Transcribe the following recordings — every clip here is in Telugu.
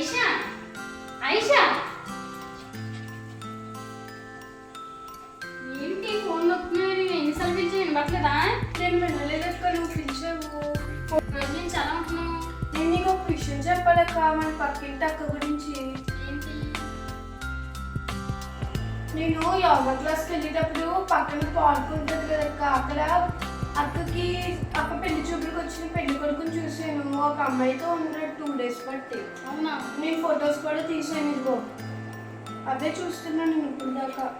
ఐషా ఐషా. ఏంటి ఫోన్ నొక్కున్నారు ఎన్నిసార్లు పిలిచి వినపట్లేదా? నేను వినలేదక్క నువ్వు పిలిచావు. రోజు నుంచి ఎలా ఉంటున్నావు నేను నీకు ఒక విషయం చెప్పాలక్క మన పక్కింటి అక్క గురించి. ఏంటి? నేను యోగా క్లాస్కి వెళ్ళేటప్పుడు పక్కన పార్క్ ఉంటుంది కదక్క అక్కడ అక్కకి అక్క పెళ్ళి చూపులకు వచ్చిన పెళ్ళి కొడుకుని చూసాను ఒక అమ్మాయితో ఉన్నాడు. టూ డేస్ బట్టి అవునా? నేను ఫొటోస్ కూడా తీసాను ఇదిగో. అదే చూస్తున్నాను నేను ఇప్పుడు దాకా.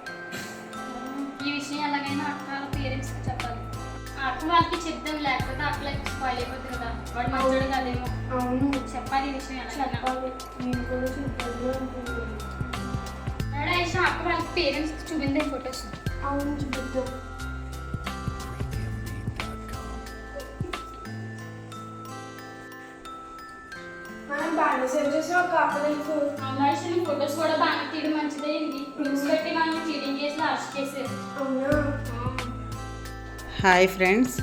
ఈ విషయం ఎలాగైనా అక్క వాళ్ళ పేరెంట్స్ చెప్పాలి. అక్క వాళ్ళకి చెప్దాం లేకపోతే అక్కలకి స్పాయిల్ అయిపోతుంది కదా. వాడు మంచోడు కాదేమో. అవును. చెప్పాలి ఈ విషయం ఎలాగైనా. చెప్పాలి. నేను కూడా చెప్పాలి. అనుకుంటున్నాను అక్క వాళ్ళ పేరెంట్స్ చూపిందే ఫొటోస్. అవును చూపిద్దాం. మనం బాగా సేవ్ చేసాం అమ్మాయి ఫొటోస్ కూడా బాగా తీయడం మంచిదే ఇది న్యూస్ పెట్టి వాళ్ళని చీటింగ్ చేసి అరెస్ట్ అవునా? హాయ్ ఫ్రెండ్స్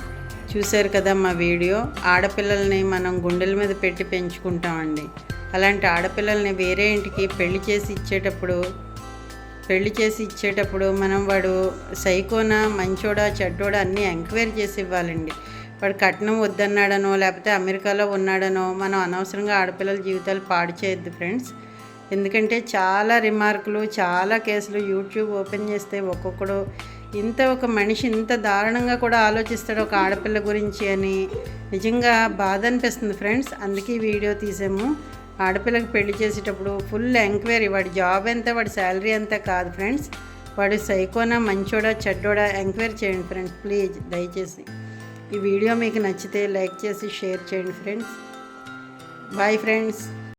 చూశారు కదా మా వీడియో? ఆడపిల్లల్ని మనం గుండెల మీద పెట్టి పెంచుకుంటామండి. అలాంటి ఆడపిల్లల్ని వేరే ఇంటికి పెళ్ళి చేసి ఇచ్చేటప్పుడు పెళ్ళి చేసి ఇచ్చేటప్పుడు మనం వాడు సైకోనా మంచోడా చెడ్డోడా అన్నీ ఎంక్వైరీ చేసి ఇవ్వాలండి. వాడు కట్నం వద్దన్నాడనో లేకపోతే అమెరికాలో ఉన్నాడనో మనం అనవసరంగా ఆడపిల్లల జీవితాలు పాడు చేయొద్దు ఫ్రెండ్స్. ఎందుకంటే చాలా రిమార్కులు చాలా కేసులు యూట్యూబ్ ఓపెన్ చేస్తే ఒక్కొక్కడు ఇంత ఒక మనిషి ఇంత దారుణంగా కూడా ఆలోచిస్తాడు ఒక ఆడపిల్ల గురించి అని. నిజంగా బాధ అనిపిస్తుంది ఫ్రెండ్స్. అందుకే ఈ వీడియో తీసాము. ఆడపిల్లకి పెళ్ళి చేసేటప్పుడు ఫుల్ ఎంక్వైరీ. వాడి జాబ్ ఎంత వాడి శాలరీ ఎంత కాదు ఫ్రెండ్స్. వాడు సైకోనా మంచోడా చెడ్డోడా ఎంక్వైరీ చేయండి ఫ్రెండ్స్. ప్లీజ్ దయచేసి. ఈ వీడియో మీకు నచ్చితే లైక్ చేసి షేర్ చేయండి ఫ్రెండ్స్. Bye friends.